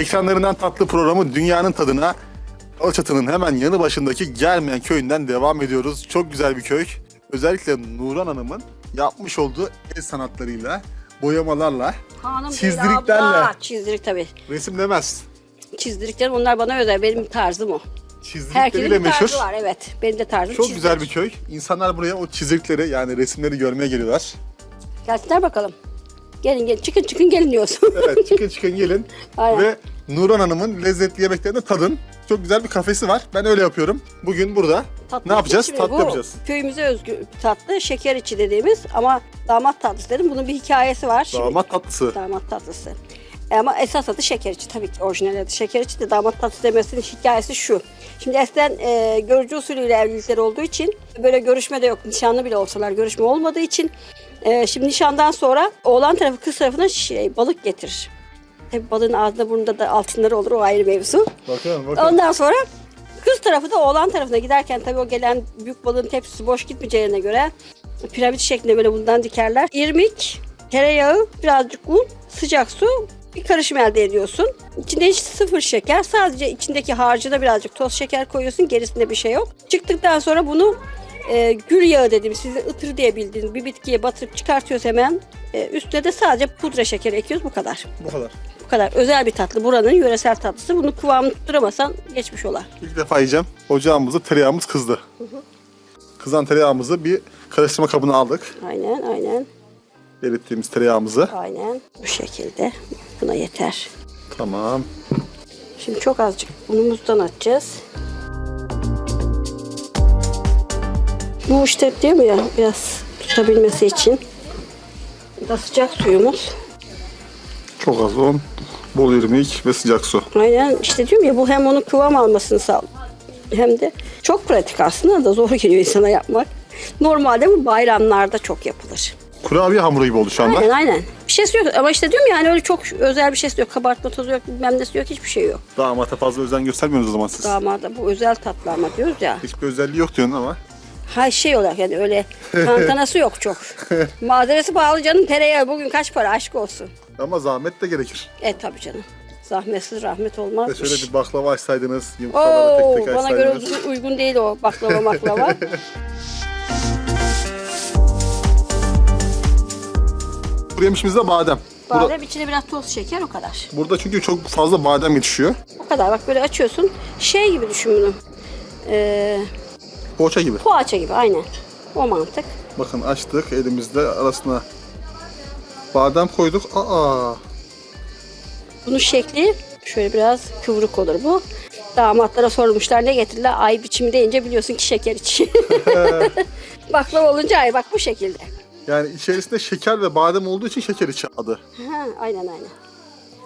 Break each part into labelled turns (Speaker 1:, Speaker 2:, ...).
Speaker 1: Ekranlarından tatlı programı Dünyanın Tadına Alaçatı'nın hemen yanı başındaki Germeyen köyünden devam ediyoruz. Çok güzel bir köy. Özellikle Nuran Hanım'ın yapmış olduğu el sanatlarıyla, boyamalarla,
Speaker 2: Hanım
Speaker 1: Çizdiriklerle.
Speaker 2: abla. Çizdirik tabii.
Speaker 1: resimlemez.
Speaker 2: Çizdirikler onlar bana özel. Benim tarzım o. Herkesin
Speaker 1: Çizdikleriyle
Speaker 2: bir tarzı
Speaker 1: meşhur.
Speaker 2: var evet. Benim de tarzım
Speaker 1: Çok
Speaker 2: çizdirik.
Speaker 1: güzel bir köy. İnsanlar buraya o çizikleri yani resimleri görmeye geliyorlar.
Speaker 2: Gelsinler bakalım. Gelin gelin çıkın çıkın gelin diyorsun.
Speaker 1: Evet çıkın çıkın gelin
Speaker 2: Aynen.
Speaker 1: ve Nuran Hanım'ın lezzetli yemeklerini tadın. Çok güzel bir kafesi var. Ben öyle yapıyorum. Bugün burada
Speaker 2: Tatlı
Speaker 1: ne yapacağız? Tatlı
Speaker 2: bu
Speaker 1: yapacağız.
Speaker 2: Köyümüze özgü tatlı. Şeker içi dediğimiz ama damat tatlısı dedim. Bunun bir hikayesi var. Şimdi,
Speaker 1: Damat tatlısı.
Speaker 2: damat tatlısı. E, Ama esas adı şeker içi tabii ki orijinal adı şeker içi de damat tatlısı demesinin hikayesi şu. Şimdi eskiden e, görücü usulüyle evlilikler olduğu için böyle görüşme de yok. Nişanlı bile olsalar görüşme olmadığı için e, şimdi nişandan sonra oğlan tarafı kız tarafına şey, balık getirir. Tabii balığın ağzında burnunda da altınları olur o ayrı mevzu.
Speaker 1: Bakın bakın.
Speaker 2: Ondan sonra kız tarafı da oğlan tarafına giderken tabii o gelen büyük balığın tepsisi boş gitmeyeceğine göre piramit şeklinde böyle bundan dikerler. İrmik, tereyağı, birazcık un, sıcak su bir karışım elde ediyorsun. İçinde hiç sıfır şeker. Sadece içindeki harcına birazcık toz şeker koyuyorsun. Gerisinde bir şey yok. Çıktıktan sonra bunu e, gül yağı dediğimiz sizin ıtır diye bildiğiniz bir bitkiye batırıp çıkartıyoruz hemen. E, üstüne de sadece pudra şekeri ekiyoruz bu kadar.
Speaker 1: Bu kadar.
Speaker 2: Bu kadar özel bir tatlı. Buranın yöresel tatlısı. Bunu kıvamını tutturamazsan geçmiş ola.
Speaker 1: İlk defa yiyeceğim. Ocağımızı tereyağımız kızdı. Kızan tereyağımızı bir karıştırma kabına aldık.
Speaker 2: Aynen aynen
Speaker 1: Erittiğimiz tereyağımızı.
Speaker 2: aynen bu şekilde. Buna yeter.
Speaker 1: Tamam.
Speaker 2: Şimdi çok azıcık unumuzdan atacağız. Bu işte diyorum ya biraz tutabilmesi için. Da sıcak suyumuz.
Speaker 1: Çok az un, bol irmik ve sıcak su.
Speaker 2: Aynen işte diyorum ya bu hem onun kıvam almasını sağ hem de çok pratik aslında da zor geliyor insana yapmak. Normalde bu bayramlarda çok yapılır.
Speaker 1: Kurabiye hamuru gibi oldu şu anda.
Speaker 2: Aynen aynen. Bir şeysi yok ama işte diyorum ya hani öyle çok özel bir şeysi yok. Kabartma tozu yok bilmem nesi yok hiçbir şey yok.
Speaker 1: Damata fazla özen göstermiyorsunuz o zaman siz.
Speaker 2: Damada bu özel tatlı ama diyoruz ya.
Speaker 1: Hiçbir özelliği yok diyorsun ama.
Speaker 2: Ha şey olarak yani öyle tantanası yok çok. Malzemesi pahalı canım tereyağı bugün kaç para aşk olsun.
Speaker 1: Ama zahmet de gerekir.
Speaker 2: E tabii canım. Zahmetsiz rahmet
Speaker 1: Ve şöyle bir baklava açsaydınız, yumurtaları
Speaker 2: Oo,
Speaker 1: tek tek
Speaker 2: bana göre
Speaker 1: açsaydınız.
Speaker 2: uygun- uygun değil o baklava maklava.
Speaker 1: Kuru yemişimizde badem. Burada,
Speaker 2: Badem içine biraz toz şeker o kadar.
Speaker 1: burada çünkü çok fazla badem yetişiyor.
Speaker 2: O kadar bak böyle açıyorsun. Şey gibi düşün bunu. Ee,
Speaker 1: Poğaça gibi.
Speaker 2: poğaça gibi aynen. O mantık.
Speaker 1: Bakın açtık elimizde arasına badem koyduk. Aa,
Speaker 2: Bunun şekli şöyle biraz kıvrık olur bu. Damatlara sormuşlar ne getirdiler? Ay biçimi deyince biliyorsun ki şeker içi. Baklava olunca ay bak bu şekilde.
Speaker 1: yani içerisinde şeker ve badem olduğu için şeker içi adı.
Speaker 2: Ha, aynen aynen.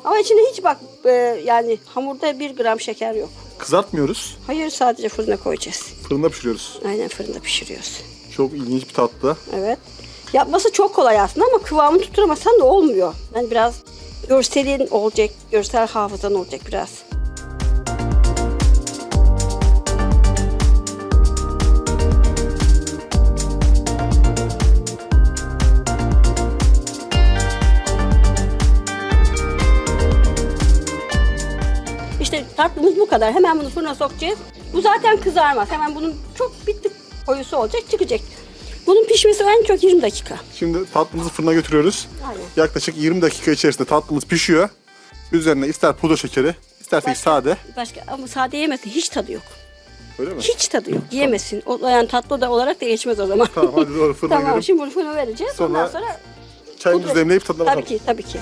Speaker 2: Ama içinde hiç bak e, yani hamurda bir gram şeker yok.
Speaker 1: Kızartmıyoruz.
Speaker 2: Hayır sadece fırına koyacağız.
Speaker 1: Fırında pişiriyoruz.
Speaker 2: Aynen fırında pişiriyoruz.
Speaker 1: Çok ilginç bir tatlı.
Speaker 2: Evet. Yapması çok kolay aslında ama kıvamını tutturamazsan da olmuyor. Yani biraz görselin olacak, görsel hafızan olacak biraz. İşte tatlımız bu kadar. Hemen bunu fırına sokacağız. Bu zaten kızarmaz. Hemen bunun çok bir tık koyusu olacak, çıkacak. Bunun pişmesi en çok 20 dakika.
Speaker 1: Şimdi tatlımızı fırına götürüyoruz.
Speaker 2: Aynen.
Speaker 1: Yaklaşık 20 dakika içerisinde tatlımız pişiyor. Üzerine ister pudra şekeri, istersek
Speaker 2: Başka-
Speaker 1: sade.
Speaker 2: Başka ama sade yemesin hiç tadı yok.
Speaker 1: Öyle mi?
Speaker 2: Hiç tadı yok. Yemesin. O, yani tatlı da olarak da geçmez o zaman.
Speaker 1: Tamam hadi doğru fırına
Speaker 2: tamam
Speaker 1: girelim.
Speaker 2: şimdi bunu fırına vereceğiz.
Speaker 1: Sonra
Speaker 2: Ondan sonra
Speaker 1: Çayımızı
Speaker 2: pudra-
Speaker 1: demleyip tadına
Speaker 2: tabii
Speaker 1: bakalım.
Speaker 2: ki tabii ki.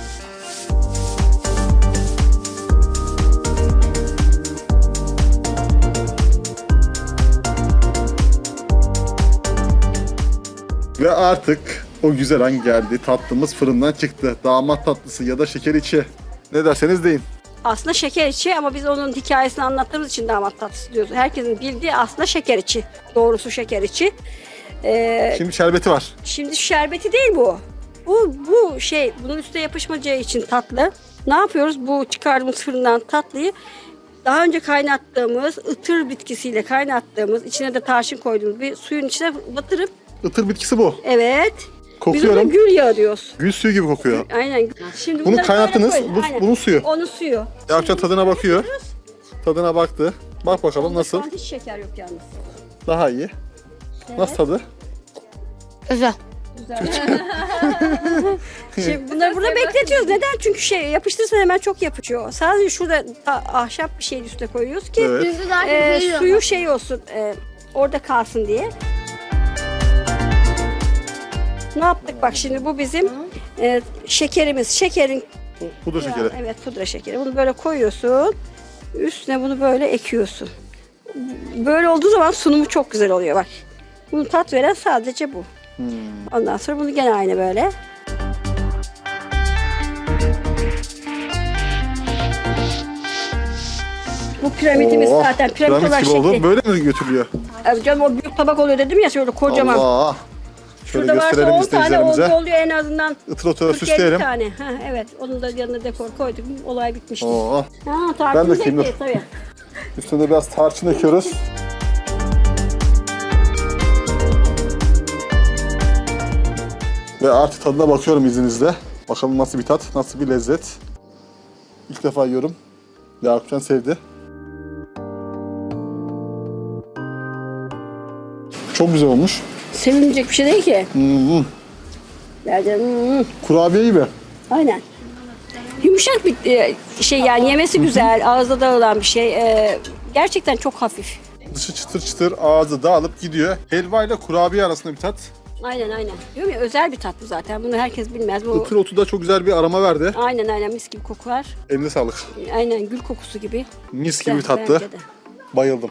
Speaker 1: Ve artık o güzel an geldi. Tatlımız fırından çıktı. Damat tatlısı ya da şeker içi. Ne derseniz deyin.
Speaker 2: Aslında şeker içi ama biz onun hikayesini anlattığımız için damat tatlısı diyoruz. Herkesin bildiği aslında şeker içi. Doğrusu şeker içi. Ee,
Speaker 1: Şimdi şerbeti var.
Speaker 2: Şimdi şerbeti değil bu. Bu bu şey bunun üstüne yapışmayacağı için tatlı. Ne yapıyoruz? Bu çıkardığımız fırından tatlıyı daha önce kaynattığımız ıtır bitkisiyle kaynattığımız içine de tarçın koyduğumuz bir suyun içine batırıp
Speaker 1: Itır bitkisi bu.
Speaker 2: evet Biz ona
Speaker 1: Kokuyorum.
Speaker 2: gül yağı diyoruz.
Speaker 1: Gül suyu gibi kokuyor.
Speaker 2: Aynen. Şimdi
Speaker 1: Bunu
Speaker 2: bunları
Speaker 1: kaynattınız.
Speaker 2: böyle koy.
Speaker 1: Bu,
Speaker 2: Aynen.
Speaker 1: bunun suyu.
Speaker 2: Onun suyu.
Speaker 1: Yakupcan tadına bakıyor. Tadına baktı. Bak bakalım
Speaker 2: Onda
Speaker 1: nasıl.
Speaker 2: şu an hiç şeker yok yalnız.
Speaker 1: Daha iyi. Nasıl tadı?
Speaker 3: Güzel.
Speaker 2: Güzel. Şimdi bunları burada bekletiyoruz. Neden? Çünkü şey yapıştırırsan hemen çok yapışıyor. Sadece şurada ta- ahşap bir şeyin üstüne koyuyoruz ki
Speaker 1: Evet.
Speaker 3: Daha
Speaker 2: e, suyu şey olsun, e, orada kalsın diye. Ne yaptık bak şimdi bu bizim e, şekerimiz. Şekerin
Speaker 1: Pudra şekeri.
Speaker 2: evet pudra şekeri. Bunu böyle koyuyorsun. Üstüne bunu böyle ekiyorsun. Böyle olduğu zaman sunumu çok güzel oluyor bak. Bunu tat veren sadece bu.
Speaker 1: Hmm.
Speaker 2: Ondan sonra bunu gene aynı böyle. Bu piramidimiz
Speaker 1: Oo,
Speaker 2: zaten piramit,
Speaker 1: piramit gibi oldu.
Speaker 2: şekli.
Speaker 1: Böyle mi götürülüyor?
Speaker 2: Abi canım o büyük tabak oluyor dedim ya şöyle kocaman.
Speaker 1: Allah. Şöyle
Speaker 2: Şurada varsa
Speaker 1: gösterelim
Speaker 2: 10 tane
Speaker 1: izleyicilerimize.
Speaker 2: oldu oluyor en azından.
Speaker 1: Itır otura
Speaker 2: 40
Speaker 1: süsleyelim.
Speaker 2: tane. Ha, evet. Onun da yanına dekor koyduk. Olay bitmişti.
Speaker 1: Oo.
Speaker 2: Ha,
Speaker 1: Ben
Speaker 2: tarifimiz
Speaker 1: dökeyim, dur.
Speaker 2: tabii.
Speaker 1: Üstüne de biraz tarçın ekiyoruz. Ve artık tadına bakıyorum izninizle. Bakalım nasıl bir tat, nasıl bir lezzet. İlk defa yiyorum. Yakupcan sevdi. Çok güzel olmuş.
Speaker 2: Sevinecek bir şey değil ki.
Speaker 1: Hmm,
Speaker 2: Bence hmm,
Speaker 1: kurabiye gibi.
Speaker 2: aynen. Yumuşak bir e, şey yani yemesi güzel, ağızda dağılan bir şey. E, gerçekten çok hafif.
Speaker 1: Dışı çıtır çıtır, ağzı dağılıp gidiyor. Helva ile kurabiye arasında bir tat.
Speaker 2: Aynen aynen. Diyorum ya özel bir tat bu zaten. Bunu herkes bilmez. Bu
Speaker 1: Itır otu da çok güzel bir aroma verdi.
Speaker 2: aynen aynen mis gibi kokar.
Speaker 1: Eline sağlık.
Speaker 2: Aynen gül kokusu gibi.
Speaker 1: Mis gibi bir
Speaker 2: Güzel,
Speaker 1: tatlı.
Speaker 2: bence de.
Speaker 1: Bayıldım.